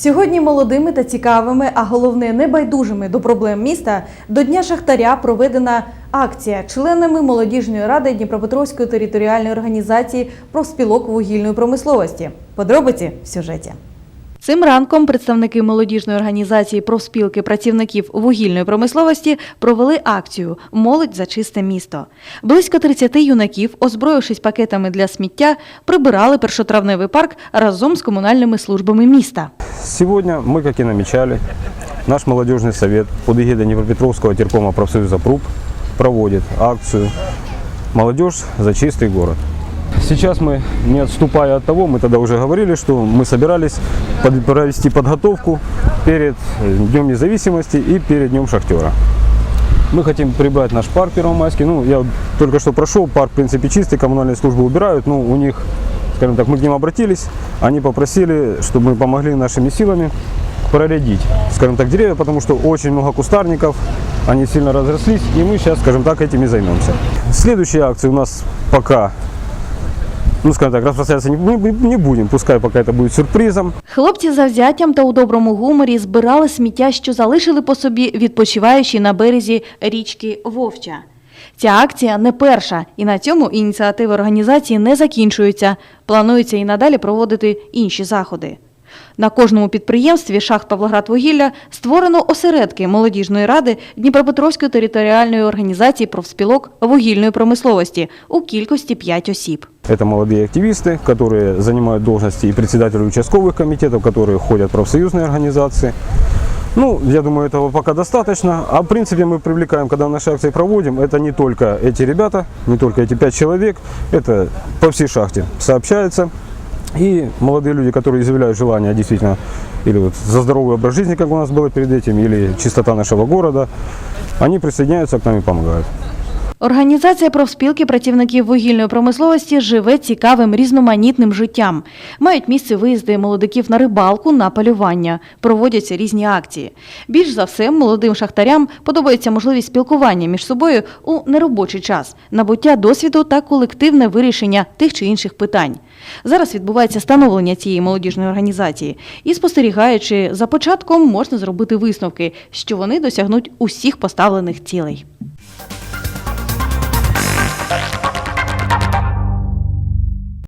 Сьогодні молодими та цікавими, а головне небайдужими до проблем міста до Дня Шахтаря проведена акція членами молодіжної ради Дніпропетровської територіальної організації профспілок вугільної промисловості. Подробиці в сюжеті. Цим ранком представники молодіжної організації профспілки працівників вугільної промисловості провели акцію Молодь за чисте місто. Близько 30 юнаків, озброївшись пакетами для сміття, прибирали першотравневий парк разом з комунальними службами міста. Сегодня мы, как и намечали, наш молодежный совет под эгидой Днепропетровского теркома профсоюза ПРУП проводит акцию «Молодежь за чистый город». Сейчас мы, не отступая от того, мы тогда уже говорили, что мы собирались под- провести подготовку перед Днем независимости и перед Днем шахтера. Мы хотим прибрать наш парк Первомайский. Ну, я только что прошел, парк, в принципе, чистый, коммунальные службы убирают. Ну, у них, скажем так, мы к ним обратились, они попросили, чтобы мы помогли нашими силами проредить, скажем так, деревья, потому что очень много кустарников, они сильно разрослись, и мы сейчас, скажем так, этим и займемся. Следующие акции у нас пока, ну, скажем так, распространяться не, не- не будем, пускай пока это будет сюрпризом. Хлопці за взяттям та у доброму гуморі збирали сміття, що залишили по собі відпочиваючи на березі річки Вовча. Ця акція не перша, і на цьому ініціативи організації не закінчуються. Планується і надалі проводити інші заходи. На кожному підприємстві шахт Павлоградвугілля створено осередки молодіжної ради Дніпропетровської територіальної організації профспілок вугільної промисловості у кількості 5 осіб. Это молодые активисты, которые занимают должности и председателей участковых комитетов, которые ходят в профсоюзные организации. Ну, я думаю, этого пока достаточно. А в принципе мы привлекаем, когда наши акции проводим, это не только эти ребята, не только эти пять человек, это по всей шахте сообщается. И молодые люди, которые изъявляют желание действительно, или вот за здоровый образ жизни, как у нас было перед этим, или чистота нашего города, они присоединяются к нам и помогают. Організація профспілки працівників вугільної промисловості живе цікавим різноманітним життям. Мають місце виїзди молодиків на рибалку, на полювання, проводяться різні акції. Більш за все, молодим шахтарям подобається можливість спілкування між собою у неробочий час, набуття досвіду та колективне вирішення тих чи інших питань. Зараз відбувається становлення цієї молодіжної організації, і спостерігаючи за початком, можна зробити висновки, що вони досягнуть усіх поставлених цілей.